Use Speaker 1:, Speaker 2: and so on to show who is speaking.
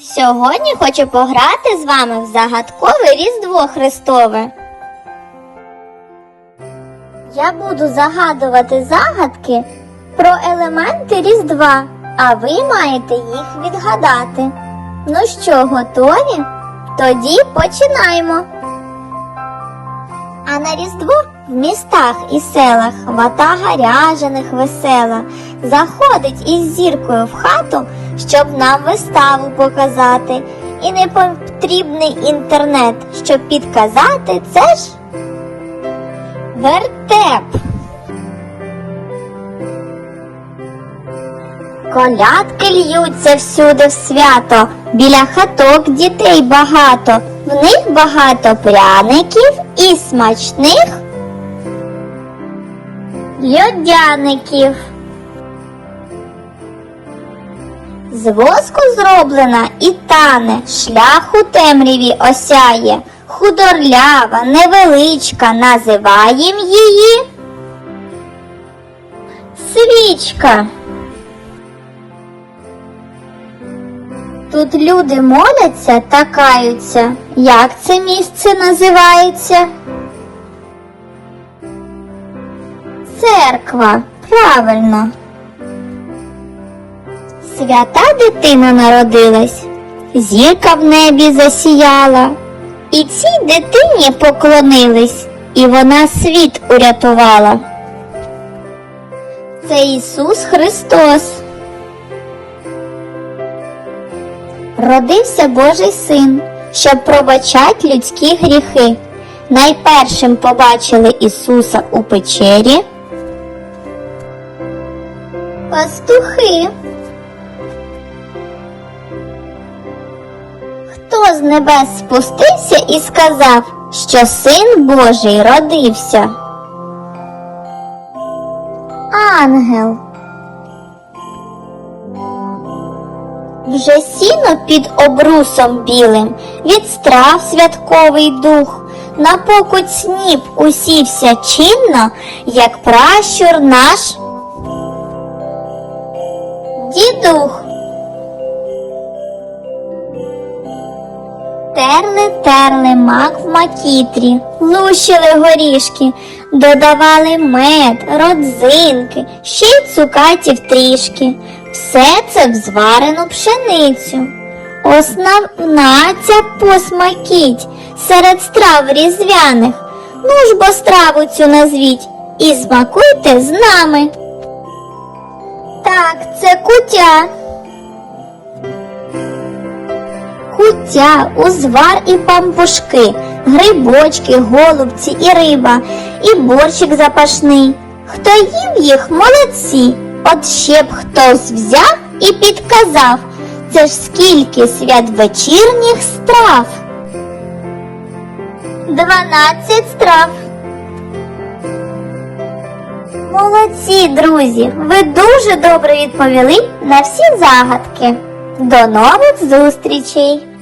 Speaker 1: Сьогодні хочу пограти з вами в загадкове Різдво Христове. Я буду загадувати загадки про елементи Різдва, а ви маєте їх відгадати. Ну що, готові? Тоді починаємо. А на Різдво в містах і селах ватага ряжених весела заходить із зіркою в хату, щоб нам виставу показати. І не потрібний інтернет, щоб підказати, це ж вертеп. Колядки льються всюди в свято, біля хаток дітей багато, в них багато пряників і смачних льодяників. З воску зроблена і тане, шлях у темряві осяє, худорлява, невеличка, називаєм її свічка. Тут люди моляться та каються. Як це місце називається? Церква, правильно. Свята дитина народилась, зірка в небі засіяла, і цій дитині поклонились, і вона світ урятувала. Це Ісус Христос. Родився Божий син, щоб пробачать людські гріхи. Найпершим побачили Ісуса у печері. Пастухи. Хто з небес спустився і сказав, що син Божий родився? Ангел. Вже сіно під обрусом білим, від страв святковий дух, на покуть сніп усівся чинно, як пращур наш дідух. Терли, терли мак в макітрі, лущили горішки, додавали мед, родзинки, ще й цукатів трішки. Все це в зварену пшеницю. Основна ця посмакіть серед страв різдвяних. Ну ж бо страву цю назвіть і смакуйте з нами. Так, це кутя. Куття, узвар і пампушки, грибочки, голубці і риба, і борщик запашний. Хто їв їх, молодці. От ще б хтось взяв і підказав, це ж скільки святвечірніх страв. Дванадцять страв. Молодці, друзі! Ви дуже добре відповіли на всі загадки. До нових зустрічей!